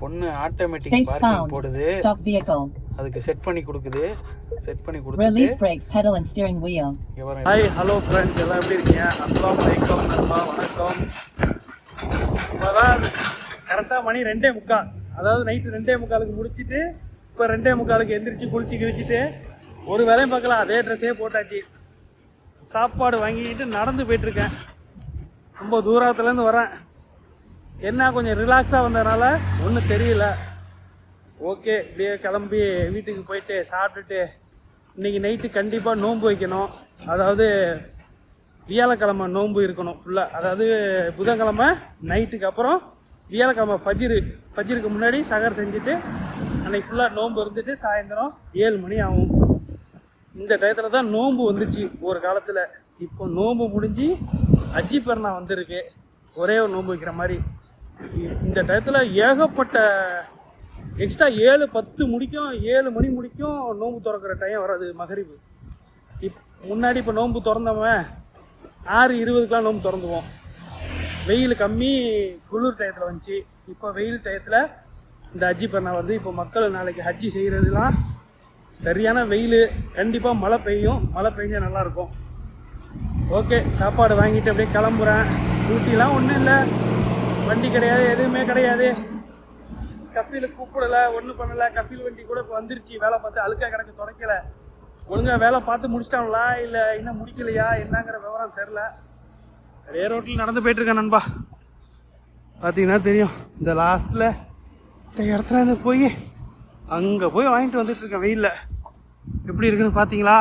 பொண்ணு automatic parking. போடுது. அதுக்கு செட் பண்ணி கொடுக்குது. செட் பண்ணி brake pedal and steering wheel. இங்க பாருங்க. ஹாய் ஹலோ ஃப்ரெண்ட்ஸ் எல்லாம் எப்படி இருக்கீங்க? அஸ்லாம் வலைக்கம் நண்பா வணக்கம். இப்போதான் கரெக்டாக மணி ரெண்டே முக்கால். அதாவது நைட்டு ரெண்டே முக்காலுக்கு முடிச்சிட்டு இப்போ ரெண்டே முக்காலுக்கு எந்திரிச்சு குளிச்சு கிழிச்சிட்டு ஒரு வேலையும் பார்க்கலாம் அதே ட்ரெஸ்ஸே போட்டாச்சு. சாப்பாடு வாங்கிக்கிட்டு நடந்து போயிட்டுருக்கேன் ரொம்ப தூரத்துலேருந்து வரேன். என்ன கொஞ்சம் ரிலாக்ஸாக வந்ததுனால ஒன்றும் தெரியல. ஓகே இப்படியே கிளம்பி வீட்டுக்கு போயிட்டு சாப்பிட்டுட்டு இன்னைக்கு நைட்டு கண்டிப்பாக நோன்பு வைக்கணும். அதாவது வியாழக்கிழமை நோன்பு இருக்கணும் ஃபுல்லாக அதாவது புதன்கிழமை நைட்டுக்கு அப்புறம் வியாழக்கிழமை ஃபஜிரு ஃபஜிருக்கு முன்னாடி சகர் செஞ்சுட்டு அன்றைக்கி ஃபுல்லாக நோன்பு இருந்துட்டு சாயந்தரம் ஏழு மணி ஆகும். இந்த டயத்தில் தான் நோன்பு வந்துச்சு ஒரு காலத்தில். இப்போ நோன்பு முடிஞ்சு அஜி பெருனா வந்திருக்கு. ஒரே ஒரு நோன்பு வைக்கிற மாதிரி. இந்த டயத்தில் ஏகப்பட்ட எக்ஸ்ட்ரா ஏழு பத்து முடிக்கும் ஏழு மணி முடிக்கும் நோன்பு திறக்கிற டைம் வராது மகரிப்பு இப் முன்னாடி இப்போ நோன்பு திறந்தவன் ஆறு இருபதுக்கெலாம் நோன்பு திறந்துவோம் வெயில் கம்மி குளிர் டயத்தில் வந்துச்சு. இப்போ வெயில் டயத்தில் இந்த ஹஜ்ஜி பண்ண வந்து இப்போ மக்கள் நாளைக்கு ஹஜ்ஜி செய்கிறதுலாம் சரியான வெயில். கண்டிப்பாக மழை பெய்யும். மழை பெஞ்சா நல்லாயிருக்கும் ஓகே சாப்பாடு வாங்கிட்டு அப்படியே கிளம்புறேன். ஊட்டிலாம் ஒன்றும் இல்லை. வண்டி கிடையாது எதுவுமே கிடையாது. கஃபீல கூப்பிடல ஒன்றும் பண்ணல. கஃபீல் வண்டி கூட இப்போ வந்துருச்சு. வேலை பார்த்து அழுக்கா கிடக்கு துடைக்கல. ஒழுங்காக வேலை பார்த்து முடிச்சிட்டாங்களா இல்லை இன்னும் முடிக்கலையா என்னங்கிற விவரம் தெரில நிறைய ரோட்டில் நடந்து போயிட்டு இருக்கேன் நண்பா. பார்த்தீங்கன்னா தெரியும். இந்த லாஸ்ட்டில் இந்த இடத்துல போய் அங்கே போய் வாங்கிட்டு வந்துட்டுருக்கேன் வெயிலில். எப்படி இருக்குன்னு பார்த்தீங்களா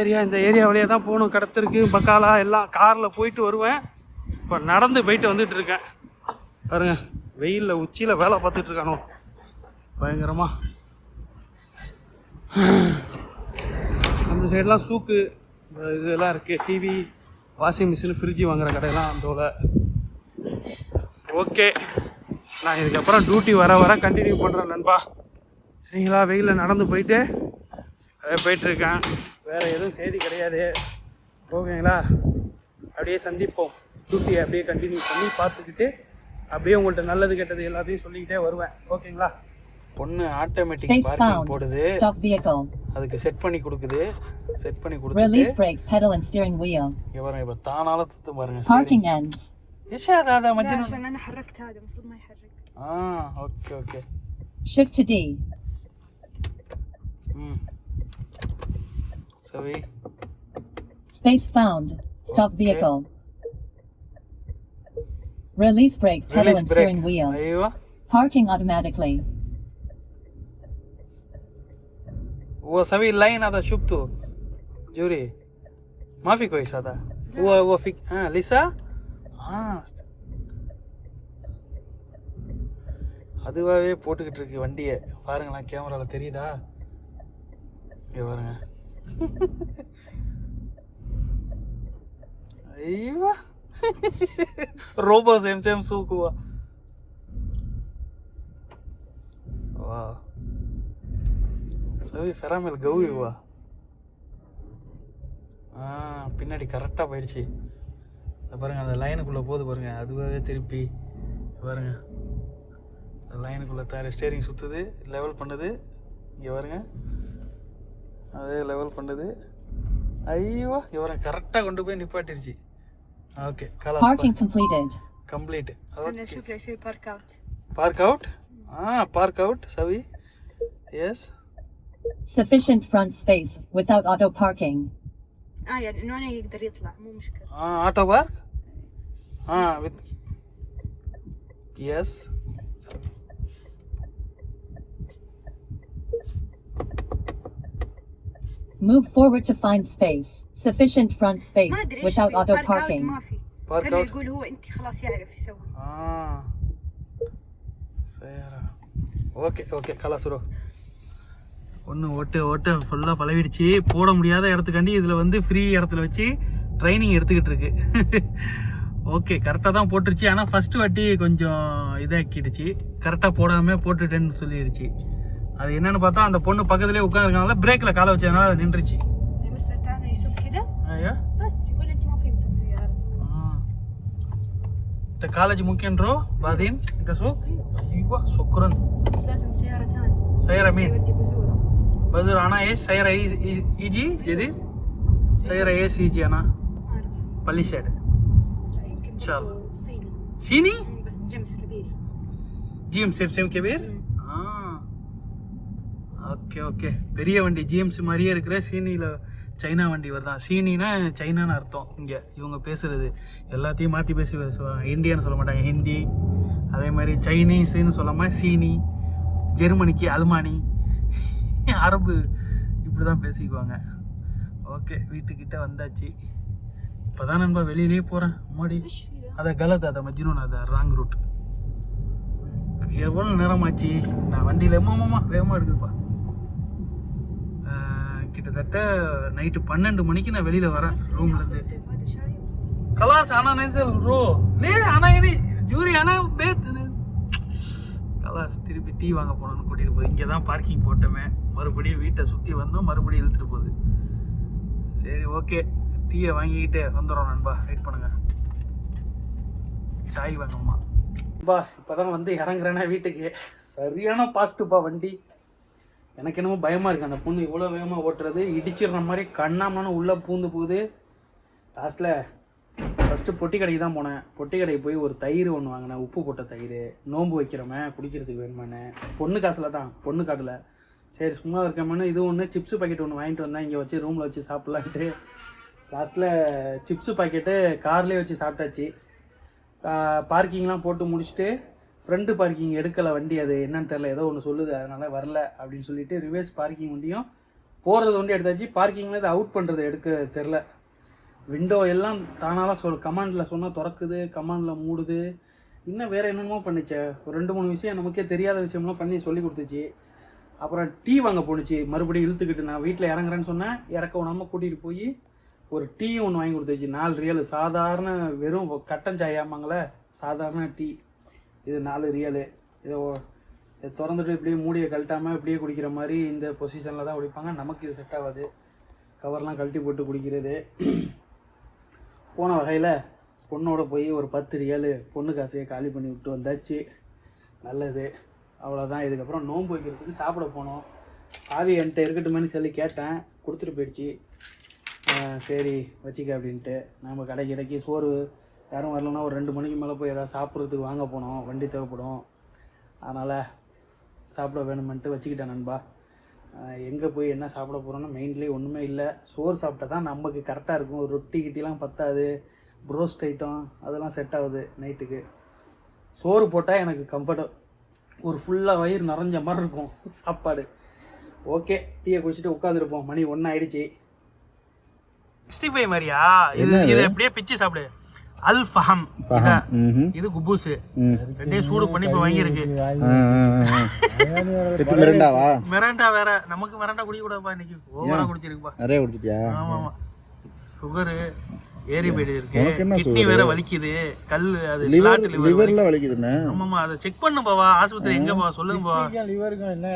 ஏரியா இந்த ஏரியா வழியாக தான் போகணும். கடத்திருக்கு பக்காலா எல்லாம் காரில் போயிட்டு வருவேன். இப்போ நடந்து போயிட்டு வந்துட்டுருக்கேன் பாருங்க வெயிலில் உச்சியில் வேலை பார்த்துட்டு இருக்கானோ? பயங்கரமா. அந்த சைடெலாம் சூக்கு இந்த இதெல்லாம் இருக்குது டிவி வாஷிங் மிஷின் ஃப்ரிட்ஜு வாங்குற கடையெல்லாம் அந்தோல ஓகே நான் இதுக்கப்புறம் டியூட்டி வர வர கண்டினியூ பண்ணுறேன் நண்பா. சரிங்களா வெயிலில் நடந்து போயிட்டு அப்படியே போயிட்டுருக்கேன் வேறு எதுவும் செய்தி கிடையாது. ஓகேங்களா அப்படியே சந்திப்போம். டியூட்டியை அப்படியே கண்டினியூ பண்ணி பார்த்துக்கிட்டு அப்படியே உங்கள்கிட்ட நல்லது கெட்டது எல்லாத்தையும் சொல்லிக்கிட்டே வருவேன் ஓகேங்களா பொண்ணு ஆட்டோமேட்டிக் Space பார்க்கிங் found. போடுது Stop vehicle. அதுக்கு செட் பண்ணி கொடுக்குது செட் பண்ணி கொடுத்துட்டு Release brake pedal and steering wheel. இங்க பாருங்க இப்போ தானால துத்து பாருங்க Parking ends. ايش هذا هذا لا مجنون عشان انا حركت هذا المفروض ما يحرك اه اوكي اوكي Shift to D. امم سوي Space found. Stop Okay. vehicle. Release brake, pedal Release and break. steering wheel. Aywa. Parking automatically. वो सभी लाइन आता शुभ तो जूरी माफ़ी कोई सा था वो वो फिक हाँ लिसा हाँ அதுவாகவே போட்டுக்கிட்டு இருக்கு வண்டியை பாருங்களா கேமராவில் தெரியுதா இங்கே பாருங்க ஐயோ ரோபோ சேம் சேம் சூக்குவா வா சவி ஃபெராமல் கௌவி வா ஆ பின்னாடி கரெக்டாக போயிடுச்சு. இதை பாருங்க அந்த லைனுக்குள்ளே போகுது பாருங்க. அதுவாகவே திருப்பி. பாருங்க. அந்த லைனுக்குள்ளே தர ஸ்டேரிங் சுற்றுது லெவல் பண்ணுது. இங்கே பாருங்க. அதே லெவல் பண்ணுது. ஐயோ இவரை கரெக்டாக கொண்டு போய் நிப்பாட்டிருச்சு. Parking completed. Complete. So now Okay. should park out. Park out. Ah, park out, Savi. Yes. Sufficient front space without auto parking. اه يعني انه انا يقدر يطلع مو مشكلة. Ah, auto park. Ah, with. Yes. Move forward to find space. Sufficient front space ما ادري ايش without في auto بارك اوت parking. ما في بارك كانه اوت يقول هو انت خلاص يعرف يسوي ஆ சரிடா okay okay கலாசுரோ ஒன்று ஓட்டு ஓட்டு ஃபுல்லாக பழவிடுச்சு போட முடியாத இடத்துக்காண்டி இதில் வந்து free இடத்துல வச்சு ட்ரைனிங் எடுத்துக்கிட்டு இருக்கு ஓகே கரெக்டாக தான் போட்டுருச்சு ஆனால் ஃபஸ்ட்டு வாட்டி கொஞ்சம் இதாக்கிடுச்சு கரெக்டாக போடாமல் போட்டுட்டேன்னு சொல்லிடுச்சு அது என்னன்னு பார்த்தா அந்த பொண்ணு பக்கத்துலேயே உட்காந்துருக்கனால பிரேக்கில் காலை வச்சதுனால அது நின்றுச்சு المستر تاعنا يسوق كذا ஐயா بس يقول انت ما في مسوق سياره الكالج ممكن نروح بعدين انت سوق ايوه شكرا بس لازم سيارة ثانية سيارة مين؟ يودي بزورة بدر انا ايش سيارة يجي- يجي جديد سيارة ايش يجي انا ما أعرف بلي شيد يمكن إن شاء برضو صيني صيني بس جمس كبير ஜிஎம் சேம் கபீர் ஆ ஓகே ஓகே. பெரிய வண்டி ஜிஎம்சி மாதிரியே இருக்கிற சீனியில் சைனா வண்டி வருதான் சீனினா சைனான்னு அர்த்தம் இங்கே. இவங்க பேசுகிறது எல்லாத்தையும் மாற்றி பேசி பேசுவாங்க இந்தியான்னு சொல்ல மாட்டாங்க. ஹிந்தி அதே மாதிரி சைனீஸுன்னு சொல்லாமல் சீனி ஜெர்மனிக்கு அல்மானி அரபு இப்படி தான் பேசிக்குவாங்க. ஓகே வீட்டுக்கிட்ட வந்தாச்சு. இப்போ தான் நண்பா வெளியிலே போகிறேன் மோடி அதை கலத்து அதை மஜ்னூன் அதை ராங் ரூட் எவ்வளோ நேரம் நான் வண்டியில் எம்மாம்மா வேகமாக எடுக்குதுப்பா கிட்டத்தட்ட நைட்டு பன்னெண்டு மணிக்கு நான் வெளியில் வரேன் ரூம்ல ரூம்லேருந்து கலாஸ் ஆனால் நெசல் ரோ. லே ஆனால் இனி ஜூரி ஆனால் பேத் கலாஸ் திருப்பி டீ வாங்க போனோம்னு கூட்டிகிட்டு போகுது. இங்கே தான் பார்க்கிங் போட்டோமே. மறுபடியும் வீட்டை சுற்றி வந்தோம். மறுபடியும் இழுத்துட்டு போகுது. சரி ஓகே டீயை வாங்கிக்கிட்டே வந்துடும் நண்பா. வெயிட் பண்ணுங்க. சாய் வாங்கம்மா பா இப்போ தான் வந்து இறங்குறேன்னா வீட்டுக்கு. சரியான பாசிட்டிவ்ப்பா வண்டி. எனக்கு என்னமோ பயமாக இருக்குது அந்த பொண்ணு இவ்வளோ வேகமாக ஓட்டுறது இடிச்சிடுற மாதிரி கண்ணாமன்னு உள்ளே பூந்து போகுது. லாஸ்ட்டில் ஃபஸ்ட்டு பொட்டி கடைக்கு தான் போனேன். பொட்டி கடைக்கு போய் ஒரு தயிர் ஒன்று வாங்கினேன். உப்பு போட்ட தயிர் நோன்பு வைக்கிறவன் குடிக்கிறதுக்கு வேணுமானே பொண்ணு காசில் தான் பொண்ணு காட்டில் சரி சும்மா இருக்கமேனு இது ஒன்று சிப்ஸு பாக்கெட் ஒன்று வாங்கிட்டு வந்தேன். இங்கே வச்சு ரூமில் வச்சு சாப்பிட்லான்ட்டு. லாஸ்ட்டில் சிப்ஸு பாக்கெட்டு கார்லேயே வச்சு சாப்பிட்டாச்சு. பார்க்கிங்லாம் போட்டு முடிச்சுட்டு ஃப்ரண்ட்டு பார்க்கிங் எடுக்கலை வண்டி அது என்னன்னு தெரில ஏதோ ஒன்று சொல்லுது அதனால் வரல அப்படின்னு சொல்லிட்டு ரிவர்ஸ் பார்க்கிங் வண்டியும் போகிறது வண்டி எடுத்தாச்சு பார்க்கிங்கில் இதை அவுட் பண்ணுறது எடுக்க தெரில விண்டோ எல்லாம் தானாலாம் சொல் கமாண்டில் சொன்னால் திறக்குது கமாண்டில் மூடுது. இன்னும் வேறு என்னென்னமோ பண்ணிச்சு. ஒரு ரெண்டு மூணு விஷயம் நமக்கே தெரியாத விஷயம்லாம் பண்ணி சொல்லி கொடுத்துச்சு. அப்புறம் டீ வாங்க போணுச்சு. மறுபடியும் இழுத்துக்கிட்டு நான் வீட்டில் இறங்குறேன்னு சொன்னேன். இறக்க விடாமல் கூட்டிகிட்டு போய் ஒரு டீ ஒன்று வாங்கி கொடுத்துச்சு. நாலு ரியல் சாதாரண வெறும் கட்டன் சாயாமாங்களே சாதாரண டீ. இது நாலு ரியலு இதை திறந்துட்டு இப்படியே மூடியை கழட்டாமல் இப்படியே குடிக்கிற மாதிரி இந்த பொசிஷனில் தான் குடிப்பாங்க. நமக்கு இது செட் ஆகாது. கவர்லாம் கழட்டி போட்டு குடிக்கிறது. போன வகையில் பொண்ணோட போய் ஒரு பத்து ரியல் பொண்ணு காசையை காலி பண்ணி விட்டு வந்தாச்சு. நல்லது. அவ்வளோதான் இதுக்கப்புறம் நோன்பு வைக்கிறதுக்கு சாப்பிட போனோம். ஆவி என்கிட்ட இருக்கட்டுமேனு சொல்லி கேட்டேன். கொடுத்துட்டு போயிடுச்சு. சரி வச்சுக்க அப்படின்ட்டு. நம்ம கடைக்கு கடைக்கு சோறு யாரும் வரலன்னா ஒரு ரெண்டு மணிக்கு மேலே போய் ஏதாவது சாப்பிட்றதுக்கு வாங்க போனோம். வண்டி தேவைப்படும். அதனால் சாப்பிட வேணுமென்ட்டு வச்சுக்கிட்டேன் நண்பா. எங்கே போய் என்ன சாப்பிட போகிறோன்னா மெயின்லேயே ஒன்றுமே இல்லை. சோறு சாப்பிட்டா தான் நமக்கு கரெக்டாக இருக்கும். ரொட்டி கிட்டிலாம் பத்தாது. ப்ரோஸ்ட் ஐட்டம் அதெல்லாம் செட் ஆகுது நைட்டுக்கு சோறு போட்டால் எனக்கு கம்ஃபர்ட் ஒரு ஃபுல்லாக வயிறு நிறைஞ்ச மாதிரி இருக்கும் சாப்பாடு. ஓகே டீயை குடிச்சிட்டு உட்காந்துருப்போம் மணி ஒன்று ஆயிடுச்சு. சிக்ஸ்டி ஃபைவ் மாதிரியா? இது இது அப்படியே பிச்சு சாப்பிடு. அல் ஃபஹம். இது குபூஸ் ரெண்டையும் சூடு பண்ணி இப்போ வாங்கியிருக்கு. மிரண்டாவா? மிராண்டா வேற. நமக்கு மிராண்டா குடிக்க கூடாதுப்பா இன்னைக்கு. ஓவரா குடிச்சிருக்குப்பா. நிறைய கொடுத்துட்டியா ஆமா ஆமா சுகரு ஏறி போயிடு இருக்கு கிட்னி வேற வலிக்குது. கல் அது லிவர் லிவர்ல வலிக்குதுண்ணே ஆமாமா அதை செக் பண்ணு பாவா ஆஸ்பத்திரி எங்க பா சொல்லுங்க பா லிவருக்கும் என்ன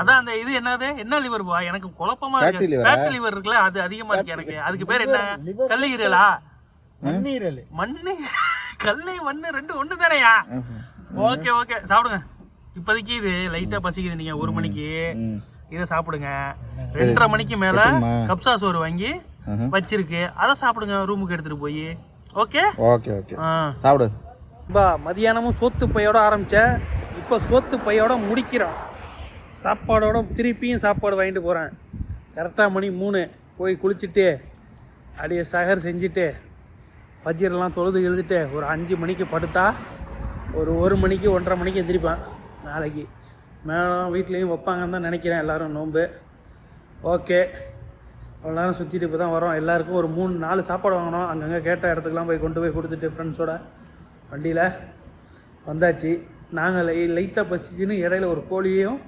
அதான் அந்த இது என்னது? என்ன லிவர் பா எனக்கு குழப்பமா இருக்கு. ஃபேட் லிவர் இருக்குல்ல அது அதிகமா இருக்கு எனக்கு. அதுக்கு பேர் என்ன? கல்லீரலா? மண்ணீரல். மண்ணு கல்லு மண்ணு ரெண்டு ஒண்ணு தானையா ஓகே ஓகே. சாப்பிடுங்க. இப்போதைக்கு இது லைட்டா பசிக்குது நீங்க ஒரு மணிக்கு. இதை சாப்பிடுங்க. ரெண்டரை மணிக்கு மேல? கப்சா சோறு வாங்கி வச்சிருக்கு. அதை சாப்பிடுங்க ரூமுக்கு எடுத்துட்டு போய். ஓகே? Okay okay. ஆ. சாப்பிடு. பா மதியானமும் சோத்து பையோட ஆரம்பித்தேன் இப்போ சோத்து பையோட முடிக்கிறோம் சாப்பாடோட திருப்பியும் சாப்பாடு வாங்கிட்டு போகிறேன் கரெக்டாக மணி மூணு. போய் குளிச்சுட்டு அப்படியே சகர் செஞ்சுட்டு ஃபஜ்ஜர்லாம் தொழுது எழுதிட்டு ஒரு அஞ்சு மணிக்கு படுத்தா ஒரு ஒரு மணிக்கு ஒன்றரை மணிக்கு எந்திரிப்பேன் நாளைக்கு. மேலும் வீட்லேயும் வைப்பாங்கன்னு தான் நினைக்கிறேன் எல்லோரும் நோன்பு. ஓகே. அவ்வளோ நேரம் சுற்றிட்டு இப்போ தான் வரோம். எல்லாருக்கும் ஒரு மூணு நாலு சாப்பாடு வாங்கினோம் அங்கங்கே கேட்ட இடத்துக்குலாம் போய் கொண்டு போய் கொடுத்துட்டு ஃப்ரெண்ட்ஸோட வண்டியில் வந்தாச்சு. நாங்கள் லை லைட்டாக பசிச்சுன்னு இடையில ஒரு கோழியையும்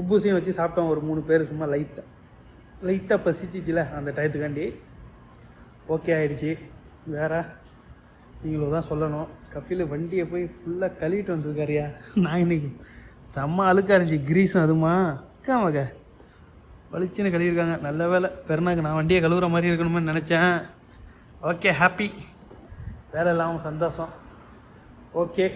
உப்பூசையும் வச்சு சாப்பிட்டோம். ஒரு மூணு பேர் சும்மா லைட்டாக லைட்டாக பசிச்சிச்சுல அந்த டயத்துக்காண்டி. ஓகே ஆயிடுச்சு. வேற நீங்களும் தான் சொல்லணும். கஃபில் வண்டியை போய் ஃபுல்லாக கழுவிட்டு வந்திருக்காரியா. நான் இன்னைக்கு செம்ம அழுக்கா இருந்துச்சு. கிரீஸும் அதுமா. அக்கா வலிச்சுன்னு கழுவிருக்காங்க நல்ல வேலை. பெருநாக்கு நான் வண்டியை கழுவுற மாதிரி இருக்கணும்னு நினச்சேன். ஓகே ஹாப்பி வேலை இல்லாமல் சந்தோஷம். ஓகே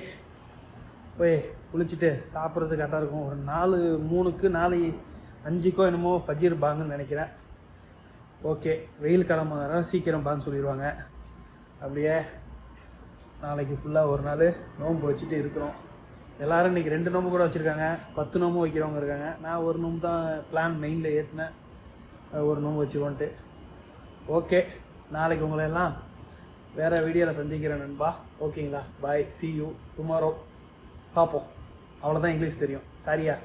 போய் குளிச்சுட்டு சாப்பிட்றது கரெக்டாக இருக்கும். ஒரு நாலு மூணுக்கு நாலு அஞ்சுக்கோ என்னமோ ஃபஜீர் பாங்குன்னு நினைக்கிறேன். ஓகே வெயில் காலமாக சீக்கிரம் பாங்கு சொல்லிடுவாங்க. அப்படியே நாளைக்கு ஃபுல்லாக ஒரு நாள் நோன்பு வச்சுட்டு இருக்கிறோம். எல்லாரும் இன்றைக்கி ரெண்டு நோம்பு கூட வச்சுருக்காங்க. பத்து நோம்பு வைக்கிறவங்க இருக்காங்க. நான் ஒரு நோம்பு தான் பிளான் மெயினில் ஏற்றினேன் ஒரு நோம்பு வச்சுக்கோன்ட்டு ஓகே நாளைக்கு உங்களை எல்லாம் வேறு வீடியோவில் சந்திக்கிறேன் நண்பா. ஓகேங்களா பாய் சி யூ டுமாரோ பார்ப்போம். அவ்வளோதான் இங்கிலீஷ் தெரியும். சரியா